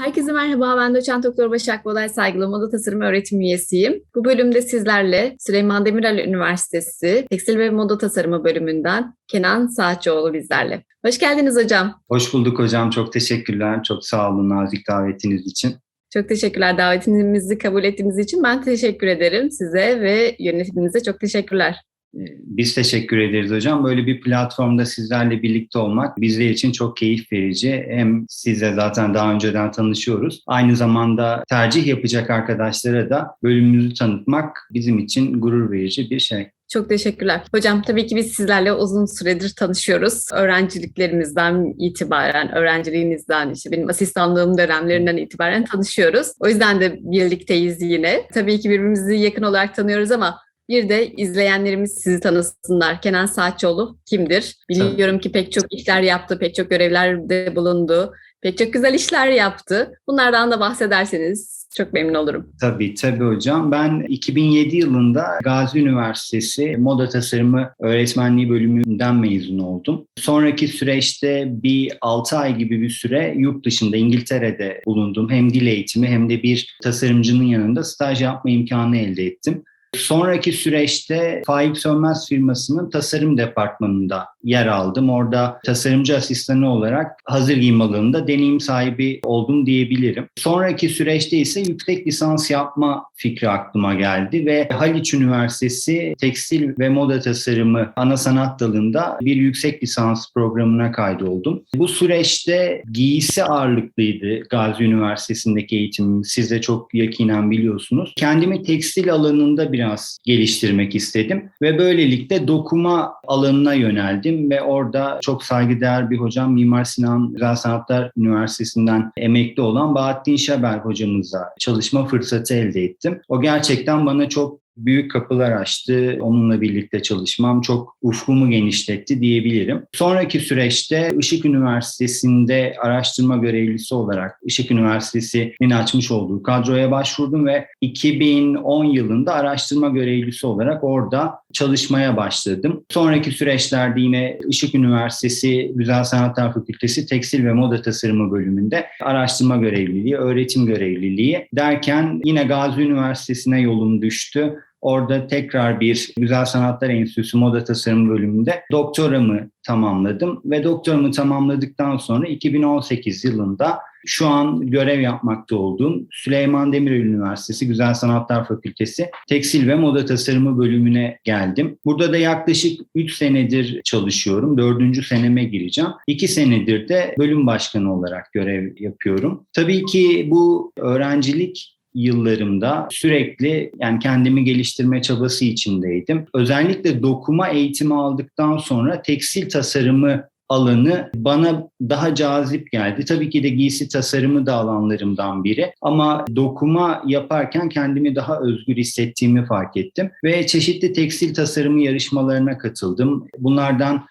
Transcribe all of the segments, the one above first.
Herkese merhaba, ben doçent doktor Başak Bolay Saygılı Moda Tasarım Öğretim Üyesiyim. Bu bölümde sizlerle Süleyman Demirel Üniversitesi Tekstil ve Moda Tasarımı bölümünden Kenan Saatçıoğlu bizlerle. Hoş geldiniz hocam. Hoş bulduk hocam, çok teşekkürler. Çok sağ olun nazik davetiniz için. Çok teşekkürler davetimizi kabul ettiğiniz için. Ben teşekkür ederim size ve yönetiminize çok teşekkürler. Biz teşekkür ederiz hocam. Böyle bir platformda sizlerle birlikte olmak bizler için çok keyif verici. Hem sizle zaten daha önceden tanışıyoruz. Aynı zamanda tercih yapacak arkadaşlara da bölümümüzü tanıtmak bizim için gurur verici bir şey. Çok teşekkürler. Hocam tabii ki biz sizlerle uzun süredir tanışıyoruz. Öğrenciliklerimizden itibaren, öğrenciliğinizden, işte benim asistanlığım dönemlerinden itibaren tanışıyoruz. O yüzden de birlikteyiz yine. Tabii ki birbirimizi yakın olarak tanıyoruz ama bir de izleyenlerimiz sizi tanısınlar. Kenan Saatçoğlu kimdir? Biliyorum ki pek çok işler yaptı, pek çok görevlerde bulundu, pek çok güzel işler yaptı. Bunlardan da bahsederseniz çok memnun olurum. Tabii tabii hocam. Ben 2007 yılında Gazi Üniversitesi Moda Tasarımı Öğretmenliği bölümünden mezun oldum. Sonraki süreçte bir 6 ay gibi bir süre yurt dışında İngiltere'de bulundum. Hem dil eğitimi hem de bir tasarımcının yanında staj yapma imkanı elde ettim. Sonraki süreçte Faik Sönmez firmasının tasarım departmanında yer aldım. Orada tasarımcı asistanı olarak hazır giyim alanında deneyim sahibi oldum diyebilirim. Sonraki süreçte ise yüksek lisans yapma fikri aklıma geldi ve Haliç Üniversitesi Tekstil ve Moda Tasarımı ana sanat dalında bir yüksek lisans programına kaydoldum. Bu süreçte giysi ağırlıklıydı Gazi Üniversitesi'ndeki eğitimim. Siz de çok yakinen biliyorsunuz. Kendimi tekstil alanında biraz geliştirmek istedim ve böylelikle dokuma alanına yöneldim ve orada çok saygıdeğer bir hocam Mimar Sinan Güzel Sanatlar Üniversitesi'nden emekli olan Bahattin Şeber hocamızla çalışma fırsatı elde ettim. O gerçekten bana çok büyük kapılar açtı. Onunla birlikte çalışmam çok ufkumu genişletti diyebilirim. Sonraki süreçte Işık Üniversitesi'nde araştırma görevlisi olarak Işık Üniversitesi'nin açmış olduğu kadroya başvurdum ve 2010 yılında araştırma görevlisi olarak orada çalışmaya başladım. Sonraki süreçlerde yine Işık Üniversitesi Güzel Sanatlar Fakültesi Tekstil ve Moda Tasarımı bölümünde araştırma görevliliği, öğretim görevliliği derken yine Gazi Üniversitesi'ne yolum düştü. Orada tekrar bir Güzel Sanatlar Enstitüsü Moda Tasarım bölümünde doktoramı tamamladım ve doktoramı tamamladıktan sonra 2018 yılında şu an görev yapmakta olduğum Süleyman Demirel Üniversitesi Güzel Sanatlar Fakültesi Tekstil ve Moda Tasarımı bölümüne geldim. Burada da yaklaşık 3 senedir çalışıyorum. 4. seneme gireceğim. 2 senedir de bölüm başkanı olarak görev yapıyorum. Tabii ki bu öğrencilik yıllarımda sürekli yani kendimi geliştirme çabası içindeydim. Özellikle dokuma eğitimi aldıktan sonra tekstil tasarımı alanı bana daha cazip geldi. Tabii ki de giysi tasarımı da alanlarımdan biri ama dokuma yaparken kendimi daha özgür hissettiğimi fark ettim ve çeşitli tekstil tasarımı yarışmalarına katıldım. Bunlardan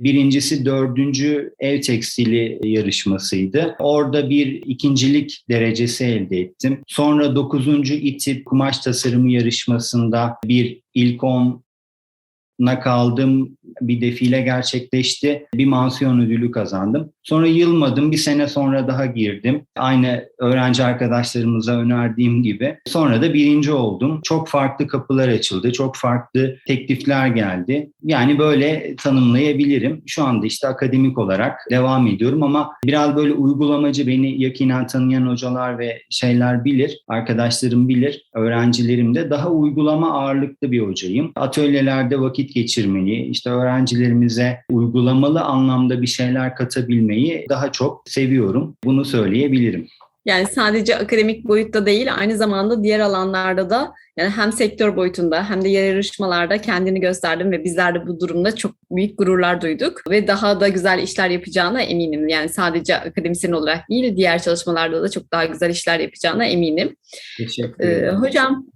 Birincisi dördüncü ev tekstili yarışmasıydı. Orada bir ikincilik derecesi elde ettim. Sonra dokuzuncu İTİP kumaş tasarımı yarışmasında bir ilk on na kaldım. Bir defile gerçekleşti. Bir mansiyon ödülü kazandım. Sonra yılmadım. Bir sene sonra daha girdim. Aynı öğrenci arkadaşlarımıza önerdiğim gibi. Sonra da birinci oldum. Çok farklı kapılar açıldı. Çok farklı teklifler geldi. Yani böyle tanımlayabilirim. Şu anda işte akademik olarak devam ediyorum ama biraz böyle uygulamacı beni yakinen tanıyan hocalar ve şeyler bilir. Arkadaşlarım bilir. Öğrencilerim de daha uygulama ağırlıklı bir hocayım. Atölyelerde vakit geçirmeyi, işte öğrencilerimize uygulamalı anlamda bir şeyler katabilmeyi daha çok seviyorum. Bunu söyleyebilirim. Yani sadece akademik boyutta değil, aynı zamanda diğer alanlarda da yani hem sektör boyutunda hem de yarışmalarda kendini gösterdim ve bizler de bu durumda çok büyük gururlar duyduk ve daha da güzel işler yapacağına eminim. Yani sadece akademisyen olarak değil, diğer çalışmalarda da çok daha güzel işler yapacağına eminim. Teşekkür ederim. Ee, hocam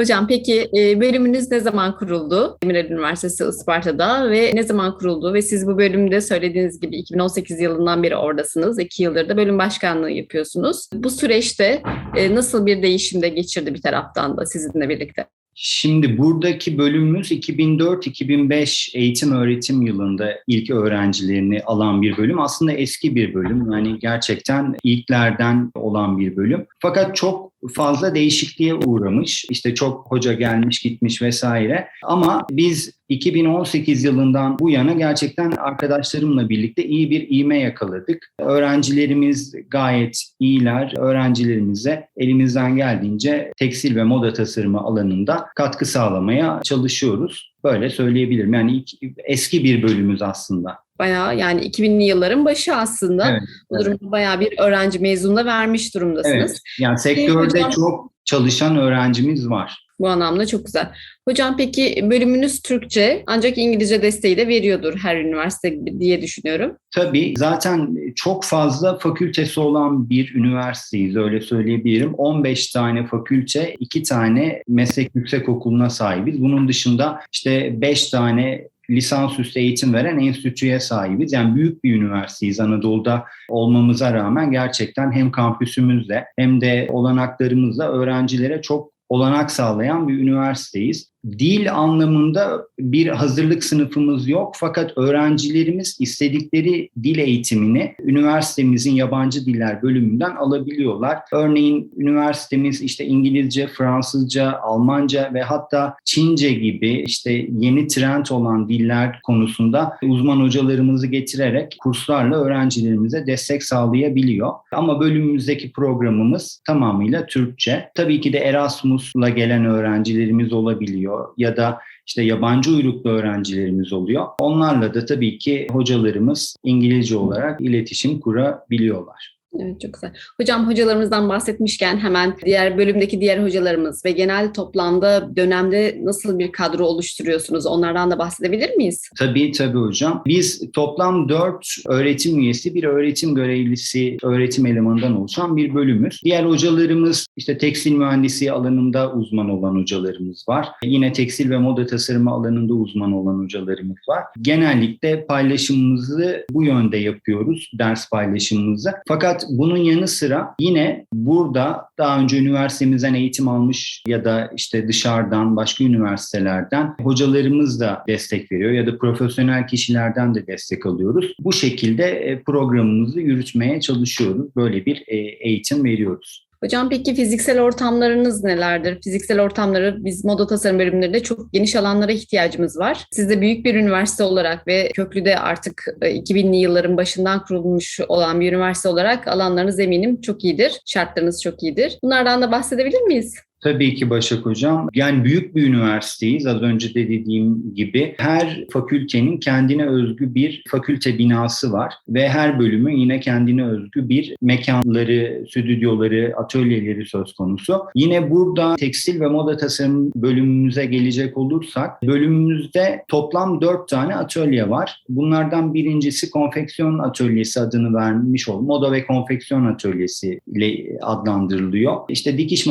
Hocam peki bölümünüz ne zaman kuruldu? Demirel Üniversitesi Isparta'da ve ne zaman kuruldu? Ve siz bu bölümde söylediğiniz gibi 2018 yılından beri oradasınız. İki yıldır da bölüm başkanlığı yapıyorsunuz. Bu süreçte nasıl bir değişimde geçirdi bir taraftan da sizinle birlikte? Şimdi buradaki bölümümüz 2004-2005 eğitim öğretim yılında ilk öğrencilerini alan bir bölüm. Aslında eski bir bölüm. Yani gerçekten ilklerden olan bir bölüm. Fakat çok fazla değişikliğe uğramış. İşte çok hoca gelmiş gitmiş vesaire. Ama biz 2018 yılından bu yana gerçekten arkadaşlarımla birlikte iyi bir iğme yakaladık. Öğrencilerimiz gayet iyiler. Öğrencilerimize elimizden geldiğince tekstil ve moda tasarımı alanında katkı sağlamaya çalışıyoruz. Böyle söyleyebilirim. Yani eski bir bölümümüz aslında. Bayağı yani 2000'li yılların başı aslında. Evet, Bu durumda bayağı bir öğrenci mezununa vermiş durumdasınız. Evet. Yani sektörde hocam- çok çalışan öğrencimiz var. Bu anlamda çok güzel. Hocam peki bölümünüz Türkçe ancak İngilizce desteği de veriyordur her üniversite gibi diye düşünüyorum. Tabii zaten çok fazla fakültesi olan bir üniversiteyiz öyle söyleyebilirim. 15 tane fakülte, 2 tane meslek yüksekokuluna sahibiz. Bunun dışında işte 5 tane lisansüstü eğitim veren enstitüye sahibiz. Yani büyük bir üniversiteyiz Anadolu'da olmamıza rağmen gerçekten hem kampüsümüzle hem de olanaklarımızla öğrencilere çok olanak sağlayan bir üniversiteyiz. Dil anlamında bir hazırlık sınıfımız yok fakat öğrencilerimiz istedikleri dil eğitimini üniversitemizin yabancı diller bölümünden alabiliyorlar. Örneğin üniversitemiz işte İngilizce, Fransızca, Almanca ve hatta Çince gibi işte yeni trend olan diller konusunda uzman hocalarımızı getirerek kurslarla öğrencilerimize destek sağlayabiliyor. Ama bölümümüzdeki programımız tamamıyla Türkçe. Tabii ki de Erasmus'la gelen öğrencilerimiz olabiliyor ya da işte yabancı uyruklu öğrencilerimiz oluyor. Onlarla da tabii ki hocalarımız İngilizce olarak iletişim kurabiliyorlar. Evet çok güzel. Hocam hocalarımızdan bahsetmişken hemen diğer bölümdeki diğer hocalarımız ve genel toplamda dönemde nasıl bir kadro oluşturuyorsunuz? Onlardan da bahsedebilir miyiz? Tabii tabii hocam. Biz toplam 4 öğretim üyesi, bir öğretim görevlisi, öğretim elemanından oluşan bir bölümüz. Diğer hocalarımız işte tekstil mühendisi alanında uzman olan hocalarımız var. Yine tekstil ve moda tasarımı alanında uzman olan hocalarımız var. Genellikle paylaşımımızı bu yönde yapıyoruz, ders paylaşımımızı. Fakat bunun yanı sıra yine burada daha önce üniversitemizden eğitim almış ya da işte dışarıdan başka üniversitelerden hocalarımız da destek veriyor ya da profesyonel kişilerden de destek alıyoruz. Bu şekilde e, programımızı yürütmeye çalışıyoruz. Böyle bir e, eğitim veriyoruz. Hocam peki fiziksel ortamlarınız nelerdir? Fiziksel ortamları biz moda tasarım bölümlerinde çok geniş alanlara ihtiyacımız var. Siz de büyük bir üniversite olarak ve Köklü'de artık e, 2000'li yılların başından kurulmuş olan bir üniversite olarak alanlarınız eminim çok iyidir. Şartlarınız çok iyidir. Bunlardan da bahsedebilir miyiz? Tabii ki Başak Hocam. Yani büyük bir üniversiteyiz. Az önce de dediğim gibi her fakültenin kendine özgü bir fakülte binası var ve her bölümün yine kendine özgü bir mekanları, stüdyoları, atölyeleri söz konusu. Yine burada tekstil ve moda tasarım bölümümüze gelecek olursak bölümümüzde toplam dört tane atölye var. Bunlardan birincisi konfeksiyon atölyesi adını vermiş ol. Moda ve konfeksiyon atölyesi ile adlandırılıyor. İşte dikiş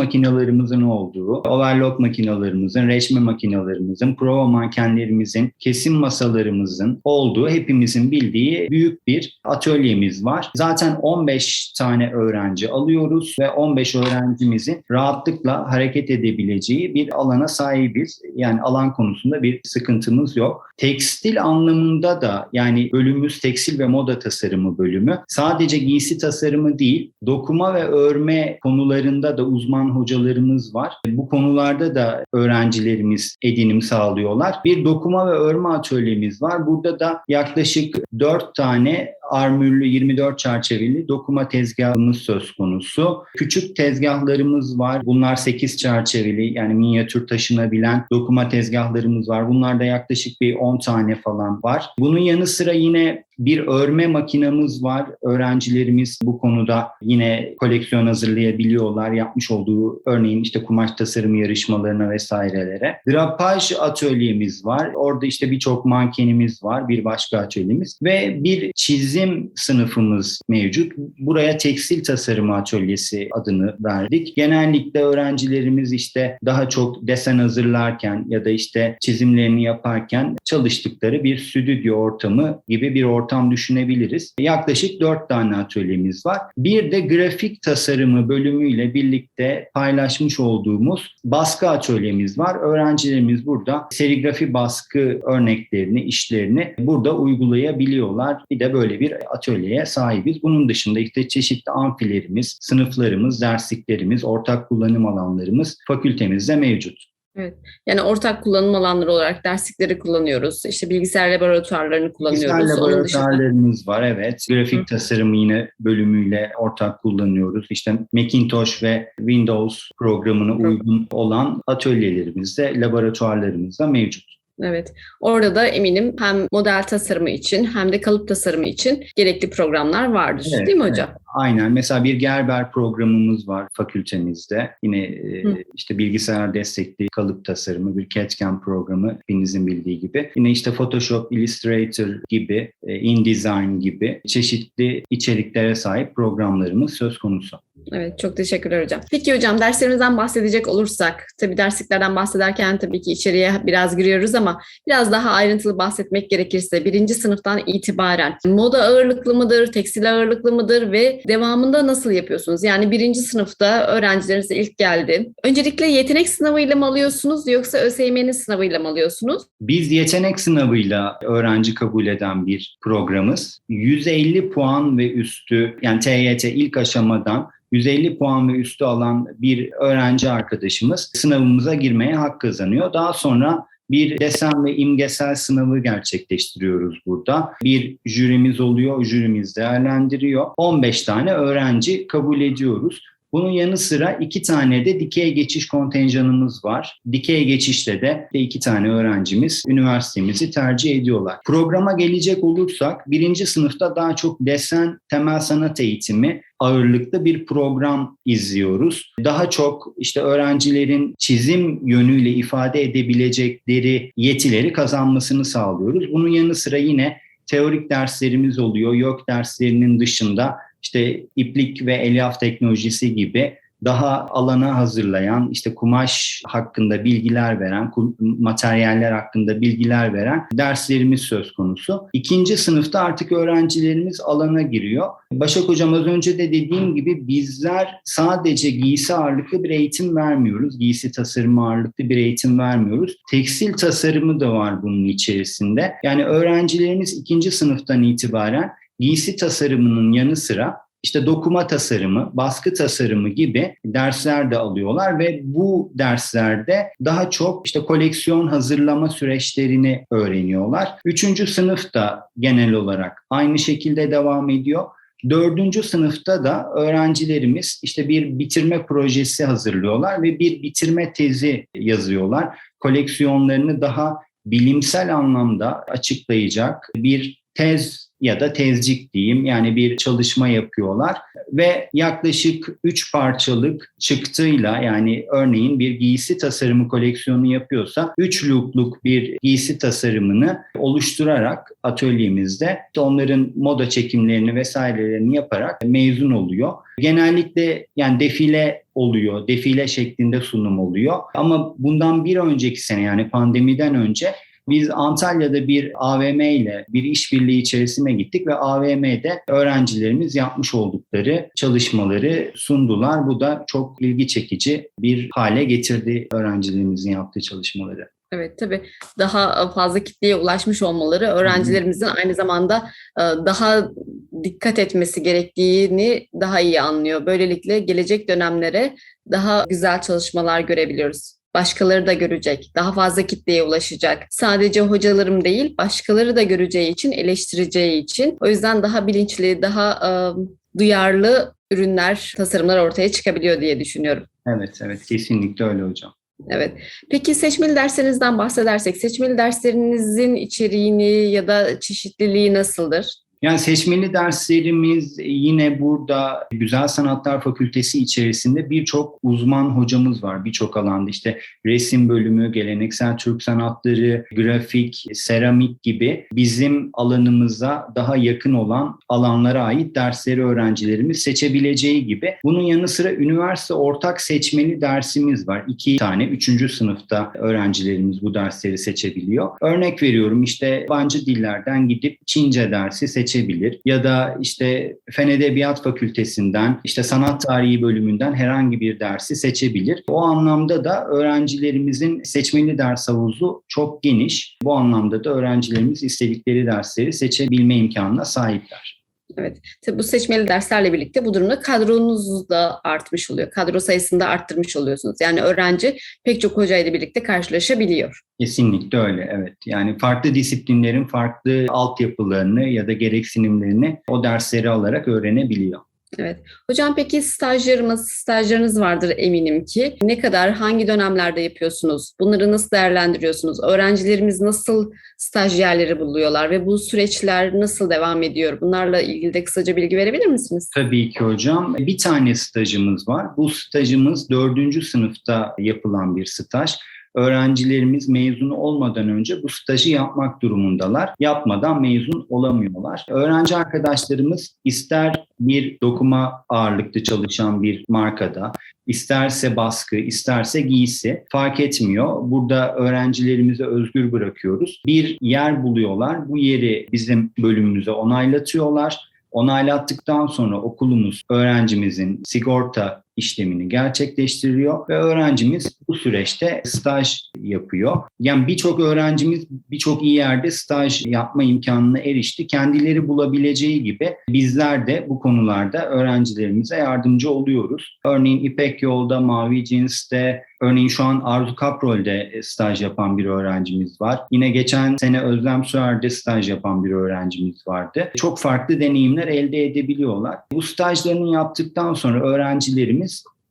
makinalarımızın olduğu, overlock makinalarımızın, reçme makinalarımızın, prova mankenlerimizin, kesim masalarımızın olduğu hepimizin bildiği büyük bir atölyemiz var. Zaten 15 tane öğrenci alıyoruz ve 15 öğrencimizin rahatlıkla hareket edebileceği bir alana sahibiz. Yani alan konusunda bir sıkıntımız yok. Tekstil anlamında da yani bölümümüz tekstil ve moda tasarımı bölümü sadece giysi tasarımı değil, dokuma ve örme konularında da uzman hocalarımız var. Bu konularda da öğrencilerimiz edinim sağlıyorlar. Bir dokuma ve örme atölyemiz var. Burada da yaklaşık 4 tane armürlü 24 çerçeveli dokuma tezgahımız söz konusu. Küçük tezgahlarımız var. Bunlar 8 çerçeveli yani minyatür taşınabilen dokuma tezgahlarımız var. Bunlarda yaklaşık bir 10 tane falan var. Bunun yanı sıra yine bir örme makinamız var. Öğrencilerimiz bu konuda yine koleksiyon hazırlayabiliyorlar. Yapmış olduğu örneğin işte kumaş tasarımı yarışmalarına vesairelere. Drapaj atölyemiz var. Orada işte birçok mankenimiz var. Bir başka atölyemiz. Ve bir çizim çizim sınıfımız mevcut. Buraya tekstil tasarımı atölyesi adını verdik. Genellikle öğrencilerimiz işte daha çok desen hazırlarken ya da işte çizimlerini yaparken çalıştıkları bir stüdyo ortamı gibi bir ortam düşünebiliriz. Yaklaşık dört tane atölyemiz var. Bir de grafik tasarımı bölümüyle birlikte paylaşmış olduğumuz baskı atölyemiz var. Öğrencilerimiz burada serigrafi baskı örneklerini, işlerini burada uygulayabiliyorlar. Bir de böyle bir atölyeye sahibiz. Bunun dışında işte çeşitli amfilerimiz, sınıflarımız, dersliklerimiz, ortak kullanım alanlarımız fakültemizde mevcut. Yani ortak kullanım alanları olarak derslikleri kullanıyoruz. İşte bilgisayar laboratuvarlarını kullanıyoruz. Bilgisayar dışında laboratuvarlarımız var evet. Grafik Hı. tasarımı yine bölümüyle ortak kullanıyoruz. İşte Macintosh ve Windows programına Hı. uygun olan atölyelerimiz de laboratuvarlarımız da mevcut. Evet. Orada da eminim hem model tasarımı için hem de kalıp tasarımı için gerekli programlar vardır. Evet, Değil mi evet. hocam? Aynen. Mesela bir Gerber programımız var fakültemizde. Yine e, Hı. işte bilgisayar destekli kalıp tasarımı, bir CAD-CAM programı hepinizin bildiği gibi. Yine işte Photoshop, Illustrator gibi, e, InDesign gibi çeşitli içeriklere sahip programlarımız söz konusu. Evet, çok teşekkürler hocam. Peki hocam derslerimizden bahsedecek olursak, tabii dersliklerden bahsederken tabii ki içeriye biraz giriyoruz ama biraz daha ayrıntılı bahsetmek gerekirse birinci sınıftan itibaren moda ağırlıklı mıdır, tekstil ağırlıklı mıdır ve devamında nasıl yapıyorsunuz? Yani birinci sınıfta öğrencileriniz ilk geldi. Öncelikle yetenek sınavıyla mı alıyorsunuz yoksa ÖSYM'nin sınavıyla mı alıyorsunuz? Biz yetenek sınavıyla öğrenci kabul eden bir programız. 150 puan ve üstü yani TYT ilk aşamadan 150 puan ve üstü alan bir öğrenci arkadaşımız sınavımıza girmeye hak kazanıyor. Daha sonra bir desen ve imgesel sınavı gerçekleştiriyoruz burada. Bir jürimiz oluyor, jürimiz değerlendiriyor. 15 tane öğrenci kabul ediyoruz. Bunun yanı sıra iki tane de dikey geçiş kontenjanımız var. Dikey geçişte de iki tane öğrencimiz üniversitemizi tercih ediyorlar. Programa gelecek olursak birinci sınıfta daha çok desen temel sanat eğitimi ağırlıklı bir program izliyoruz. Daha çok işte öğrencilerin çizim yönüyle ifade edebilecekleri yetileri kazanmasını sağlıyoruz. Bunun yanı sıra yine teorik derslerimiz oluyor. Yok derslerinin dışında işte iplik ve elyaf teknolojisi gibi daha alana hazırlayan, işte kumaş hakkında bilgiler veren, materyaller hakkında bilgiler veren derslerimiz söz konusu. İkinci sınıfta artık öğrencilerimiz alana giriyor. Başak Hocam az önce de dediğim gibi bizler sadece giysi ağırlıklı bir eğitim vermiyoruz. Giysi tasarımı ağırlıklı bir eğitim vermiyoruz. Tekstil tasarımı da var bunun içerisinde. Yani öğrencilerimiz ikinci sınıftan itibaren giysi tasarımının yanı sıra işte dokuma tasarımı, baskı tasarımı gibi dersler de alıyorlar ve bu derslerde daha çok işte koleksiyon hazırlama süreçlerini öğreniyorlar. Üçüncü sınıfta genel olarak aynı şekilde devam ediyor. Dördüncü sınıfta da öğrencilerimiz işte bir bitirme projesi hazırlıyorlar ve bir bitirme tezi yazıyorlar. Koleksiyonlarını daha bilimsel anlamda açıklayacak bir tez ya da tezcik diyeyim yani bir çalışma yapıyorlar ve yaklaşık 3 parçalık çıktıyla yani örneğin bir giysi tasarımı koleksiyonu yapıyorsa 3 lookluk bir giysi tasarımını oluşturarak atölyemizde onların moda çekimlerini vesairelerini yaparak mezun oluyor. Genellikle yani defile oluyor, defile şeklinde sunum oluyor ama bundan bir önceki sene yani pandemiden önce biz Antalya'da bir AVM ile bir işbirliği içerisine gittik ve AVM'de öğrencilerimiz yapmış oldukları çalışmaları sundular. Bu da çok ilgi çekici bir hale getirdi öğrencilerimizin yaptığı çalışmaları. Evet tabii daha fazla kitleye ulaşmış olmaları öğrencilerimizin aynı zamanda daha dikkat etmesi gerektiğini daha iyi anlıyor. Böylelikle gelecek dönemlere daha güzel çalışmalar görebiliyoruz. Başkaları da görecek, daha fazla kitleye ulaşacak. Sadece hocalarım değil, başkaları da göreceği için, eleştireceği için. O yüzden daha bilinçli, daha e, duyarlı ürünler, tasarımlar ortaya çıkabiliyor diye düşünüyorum. Evet, evet kesinlikle öyle hocam. Evet. Peki seçmeli derslerinizden bahsedersek, seçmeli derslerinizin içeriğini ya da çeşitliliği nasıldır? Yani seçmeli derslerimiz yine burada Güzel Sanatlar Fakültesi içerisinde birçok uzman hocamız var. Birçok alanda işte resim bölümü, geleneksel Türk sanatları, grafik, seramik gibi bizim alanımıza daha yakın olan alanlara ait dersleri öğrencilerimiz seçebileceği gibi. Bunun yanı sıra üniversite ortak seçmeli dersimiz var. İki tane, üçüncü sınıfta öğrencilerimiz bu dersleri seçebiliyor. Örnek veriyorum işte yabancı dillerden gidip Çince dersi seçebilir ya da işte Fen Edebiyat Fakültesinden işte sanat tarihi bölümünden herhangi bir dersi seçebilir. O anlamda da öğrencilerimizin seçmeli ders havuzu çok geniş. Bu anlamda da öğrencilerimiz istedikleri dersleri seçebilme imkanına sahipler. Evet. Tabii bu seçmeli derslerle birlikte bu durumda kadronuz da artmış oluyor. Kadro sayısını da arttırmış oluyorsunuz. Yani öğrenci pek çok hocayla birlikte karşılaşabiliyor. Kesinlikle öyle evet. Yani farklı disiplinlerin farklı altyapılarını ya da gereksinimlerini o dersleri alarak öğrenebiliyor. Evet. Hocam peki stajlarımız, stajlarınız vardır eminim ki. Ne kadar, hangi dönemlerde yapıyorsunuz? Bunları nasıl değerlendiriyorsunuz? Öğrencilerimiz nasıl stajyerleri buluyorlar ve bu süreçler nasıl devam ediyor? Bunlarla ilgili de kısaca bilgi verebilir misiniz? Tabii ki hocam. Bir tane stajımız var. Bu stajımız dördüncü sınıfta yapılan bir staj öğrencilerimiz mezun olmadan önce bu stajı yapmak durumundalar. Yapmadan mezun olamıyorlar. Öğrenci arkadaşlarımız ister bir dokuma ağırlıklı çalışan bir markada, isterse baskı, isterse giysi fark etmiyor. Burada öğrencilerimize özgür bırakıyoruz. Bir yer buluyorlar. Bu yeri bizim bölümümüze onaylatıyorlar. Onaylattıktan sonra okulumuz öğrencimizin sigorta işlemini gerçekleştiriyor ve öğrencimiz bu süreçte staj yapıyor. Yani birçok öğrencimiz birçok iyi yerde staj yapma imkanına erişti. Kendileri bulabileceği gibi bizler de bu konularda öğrencilerimize yardımcı oluyoruz. Örneğin İpek Yol'da, Mavi Cins'te, Örneğin şu an Arzu Kaprol'de staj yapan bir öğrencimiz var. Yine geçen sene Özlem Süer'de staj yapan bir öğrencimiz vardı. Çok farklı deneyimler elde edebiliyorlar. Bu stajlarını yaptıktan sonra öğrencilerimiz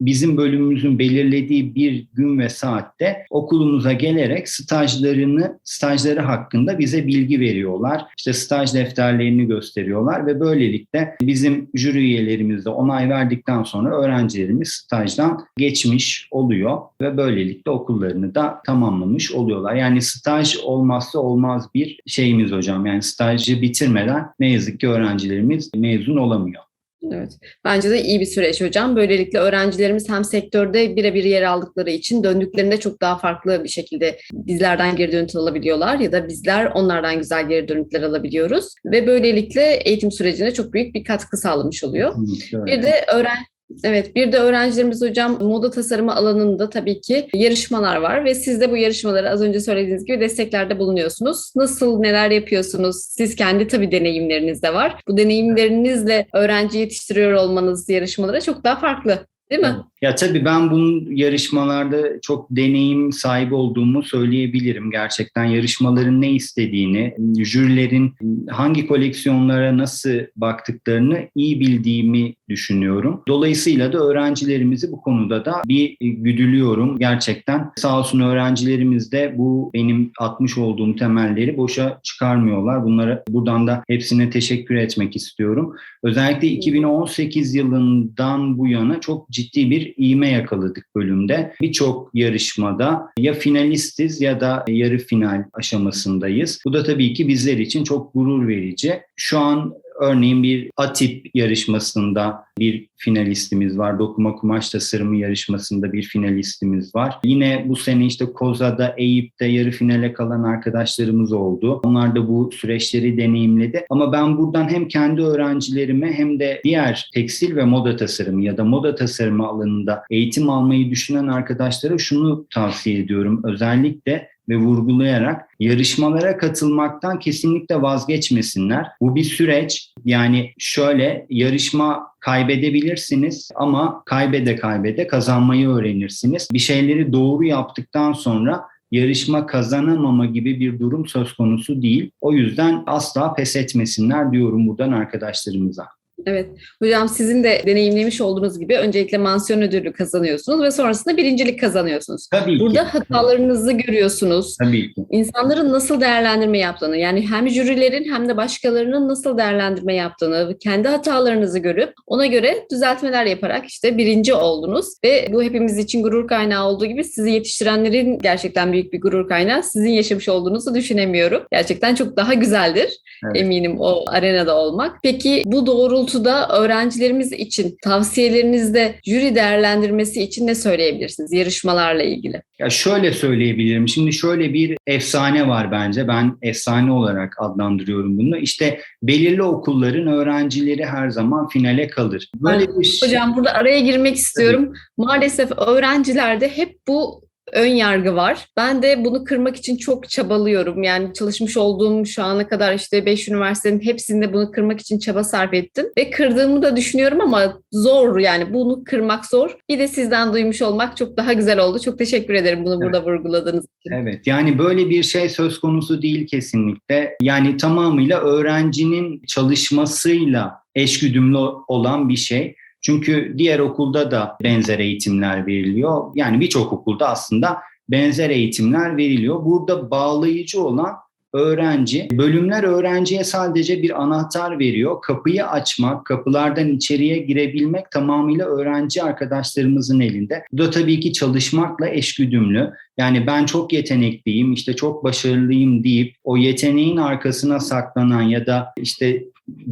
bizim bölümümüzün belirlediği bir gün ve saatte okulumuza gelerek stajlarını, stajları hakkında bize bilgi veriyorlar. İşte staj defterlerini gösteriyorlar ve böylelikle bizim jüri üyelerimizde onay verdikten sonra öğrencilerimiz stajdan geçmiş oluyor ve böylelikle okullarını da tamamlamış oluyorlar. Yani staj olmazsa olmaz bir şeyimiz hocam. Yani stajı bitirmeden ne yazık ki öğrencilerimiz mezun olamıyor. Evet. Bence de iyi bir süreç hocam. Böylelikle öğrencilerimiz hem sektörde birebir yer aldıkları için döndüklerinde çok daha farklı bir şekilde bizlerden geri dönüt alabiliyorlar ya da bizler onlardan güzel geri dönütler alabiliyoruz ve böylelikle eğitim sürecine çok büyük bir katkı sağlamış oluyor. Bir de öğren Evet, bir de öğrencilerimiz hocam moda tasarımı alanında tabii ki yarışmalar var ve siz de bu yarışmaları az önce söylediğiniz gibi desteklerde bulunuyorsunuz. Nasıl, neler yapıyorsunuz? Siz kendi tabii deneyimleriniz de var. Bu deneyimlerinizle öğrenci yetiştiriyor olmanız yarışmalara çok daha farklı. Değil mi? Ya tabii ben bunun yarışmalarda çok deneyim sahibi olduğumu söyleyebilirim. Gerçekten yarışmaların ne istediğini, jürilerin hangi koleksiyonlara nasıl baktıklarını iyi bildiğimi düşünüyorum. Dolayısıyla da öğrencilerimizi bu konuda da bir güdülüyorum. Gerçekten sağ olsun öğrencilerimiz de bu benim atmış olduğum temelleri boşa çıkarmıyorlar. Bunlara buradan da hepsine teşekkür etmek istiyorum. Özellikle 2018 yılından bu yana çok ciddi bir iğme yakaladık bölümde. Birçok yarışmada ya finalistiz ya da yarı final aşamasındayız. Bu da tabii ki bizler için çok gurur verici. Şu an Örneğin bir ATIP yarışmasında bir finalistimiz var. Dokuma kumaş tasarımı yarışmasında bir finalistimiz var. Yine bu sene işte Koza'da, Eyüp'te yarı finale kalan arkadaşlarımız oldu. Onlar da bu süreçleri deneyimledi. Ama ben buradan hem kendi öğrencilerime hem de diğer tekstil ve moda tasarımı ya da moda tasarımı alanında eğitim almayı düşünen arkadaşlara şunu tavsiye ediyorum. Özellikle ve vurgulayarak yarışmalara katılmaktan kesinlikle vazgeçmesinler. Bu bir süreç. Yani şöyle yarışma kaybedebilirsiniz ama kaybede kaybede kazanmayı öğrenirsiniz. Bir şeyleri doğru yaptıktan sonra yarışma kazanamama gibi bir durum söz konusu değil. O yüzden asla pes etmesinler diyorum buradan arkadaşlarımıza. Evet. Hocam sizin de deneyimlemiş olduğunuz gibi öncelikle mansiyon ödülü kazanıyorsunuz ve sonrasında birincilik kazanıyorsunuz. Tabii ki. Burada hatalarınızı görüyorsunuz. Tabii ki. İnsanların nasıl değerlendirme yaptığını yani hem jürilerin hem de başkalarının nasıl değerlendirme yaptığını, kendi hatalarınızı görüp ona göre düzeltmeler yaparak işte birinci oldunuz ve bu hepimiz için gurur kaynağı olduğu gibi sizi yetiştirenlerin gerçekten büyük bir gurur kaynağı. Sizin yaşamış olduğunuzu düşünemiyorum. Gerçekten çok daha güzeldir Evet. eminim o arenada olmak. Peki bu doğrultuda öğrencilerimiz için tavsiyelerinizde jüri değerlendirmesi için ne söyleyebilirsiniz yarışmalarla ilgili? Ya şöyle söyleyebilirim. Şimdi şöyle bir efsane var bence. Ben efsane olarak adlandırıyorum bunu. İşte belirli okulların öğrencileri her zaman finale kalır. Böyle bir şey. Hocam burada araya girmek istiyorum. Maalesef öğrencilerde hep bu ön yargı var. Ben de bunu kırmak için çok çabalıyorum. Yani çalışmış olduğum şu ana kadar işte 5 üniversitenin hepsinde bunu kırmak için çaba sarf ettim. Ve kırdığımı da düşünüyorum ama zor yani bunu kırmak zor. Bir de sizden duymuş olmak çok daha güzel oldu. Çok teşekkür ederim bunu burada vurguladığınız için. Evet yani böyle bir şey söz konusu değil kesinlikle. Yani tamamıyla öğrencinin çalışmasıyla eşgüdümlü olan bir şey. Çünkü diğer okulda da benzer eğitimler veriliyor. Yani birçok okulda aslında benzer eğitimler veriliyor. Burada bağlayıcı olan öğrenci. Bölümler öğrenciye sadece bir anahtar veriyor. Kapıyı açmak, kapılardan içeriye girebilmek tamamıyla öğrenci arkadaşlarımızın elinde. Bu da tabii ki çalışmakla eşgüdümlü. Yani ben çok yetenekliyim, işte çok başarılıyım deyip o yeteneğin arkasına saklanan ya da işte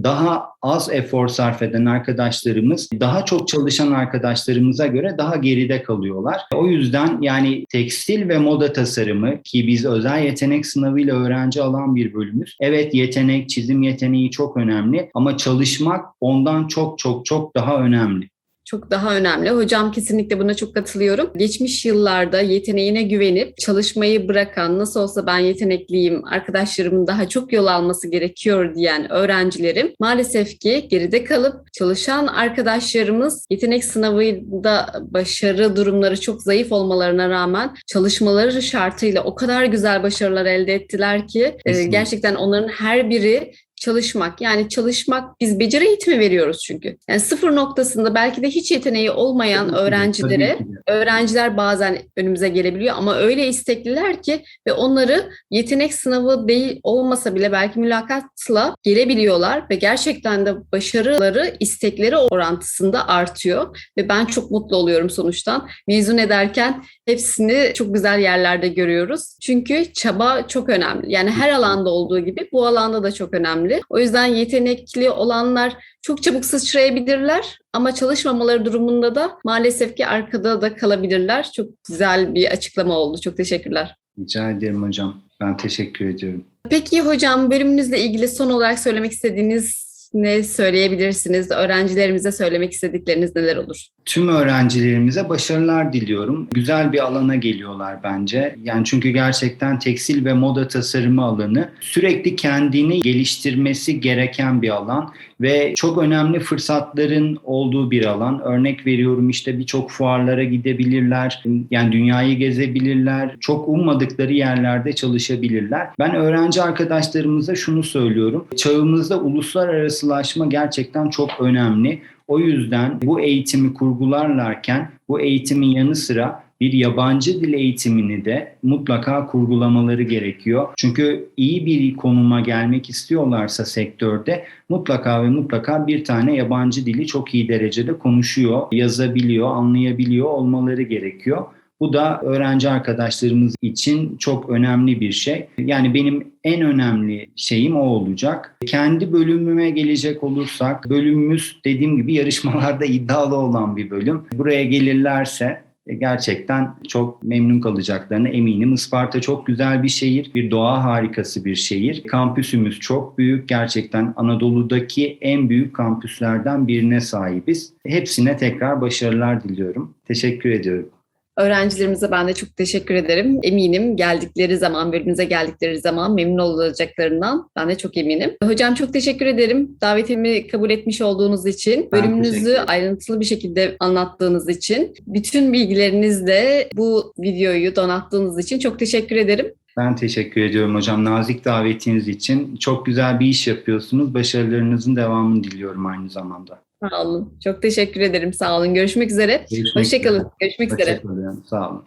daha az efor sarf eden arkadaşlarımız daha çok çalışan arkadaşlarımıza göre daha geride kalıyorlar. O yüzden yani tekstil ve moda tasarımı ki biz özel yetenek sınavıyla öğrenci alan bir bölümüz. Evet yetenek, çizim yeteneği çok önemli ama çalışmak ondan çok çok çok daha önemli. Çok daha önemli. Hocam kesinlikle buna çok katılıyorum. Geçmiş yıllarda yeteneğine güvenip çalışmayı bırakan, nasıl olsa ben yetenekliyim, arkadaşlarımın daha çok yol alması gerekiyor diyen öğrencilerim maalesef ki geride kalıp çalışan arkadaşlarımız yetenek sınavında başarı durumları çok zayıf olmalarına rağmen çalışmaları şartıyla o kadar güzel başarılar elde ettiler ki e, Kesinlikle. gerçekten onların her biri çalışmak. Yani çalışmak biz beceri eğitimi veriyoruz çünkü. Yani sıfır noktasında belki de hiç yeteneği olmayan öğrencilere öğrenciler bazen önümüze gelebiliyor ama öyle istekliler ki ve onları yetenek sınavı değil olmasa bile belki mülakatla gelebiliyorlar ve gerçekten de başarıları istekleri orantısında artıyor ve ben çok mutlu oluyorum sonuçtan. Mezun ederken hepsini çok güzel yerlerde görüyoruz. Çünkü çaba çok önemli. Yani her alanda olduğu gibi bu alanda da çok önemli. O yüzden yetenekli olanlar çok çabuk sıçrayabilirler ama çalışmamaları durumunda da maalesef ki arkada da kalabilirler. Çok güzel bir açıklama oldu. Çok teşekkürler. Rica ederim hocam. Ben teşekkür ediyorum. Peki hocam bölümünüzle ilgili son olarak söylemek istediğiniz ne söyleyebilirsiniz? Öğrencilerimize söylemek istedikleriniz neler olur? Tüm öğrencilerimize başarılar diliyorum. Güzel bir alana geliyorlar bence. Yani çünkü gerçekten tekstil ve moda tasarımı alanı sürekli kendini geliştirmesi gereken bir alan ve çok önemli fırsatların olduğu bir alan. Örnek veriyorum işte birçok fuarlara gidebilirler. Yani dünyayı gezebilirler. Çok ummadıkları yerlerde çalışabilirler. Ben öğrenci arkadaşlarımıza şunu söylüyorum. Çağımızda uluslararasılaşma gerçekten çok önemli. O yüzden bu eğitimi kurgularlarken bu eğitimin yanı sıra bir yabancı dil eğitimini de mutlaka kurgulamaları gerekiyor. Çünkü iyi bir konuma gelmek istiyorlarsa sektörde mutlaka ve mutlaka bir tane yabancı dili çok iyi derecede konuşuyor, yazabiliyor, anlayabiliyor olmaları gerekiyor. Bu da öğrenci arkadaşlarımız için çok önemli bir şey. Yani benim en önemli şeyim o olacak. Kendi bölümüme gelecek olursak, bölümümüz dediğim gibi yarışmalarda iddialı olan bir bölüm. Buraya gelirlerse gerçekten çok memnun kalacaklarına eminim. Isparta çok güzel bir şehir, bir doğa harikası bir şehir. Kampüsümüz çok büyük. Gerçekten Anadolu'daki en büyük kampüslerden birine sahibiz. Hepsine tekrar başarılar diliyorum. Teşekkür ediyorum. Öğrencilerimize ben de çok teşekkür ederim. Eminim geldikleri zaman, bölümümüze geldikleri zaman memnun olacaklarından ben de çok eminim. Hocam çok teşekkür ederim. Davetimi kabul etmiş olduğunuz için, Ben bölümünüzü ayrıntılı bir şekilde anlattığınız için, bütün bilgilerinizle bu videoyu donattığınız için çok teşekkür ederim. Ben teşekkür ediyorum hocam nazik davetiniz için. Çok güzel bir iş yapıyorsunuz. Başarılarınızın devamını diliyorum aynı zamanda. Sağ olun. Çok teşekkür ederim. Sağ olun. Görüşmek üzere. Görüşmek Hoşçakalın. üzere. Görüşmek üzere. Hoşçakalın. Sağ olun.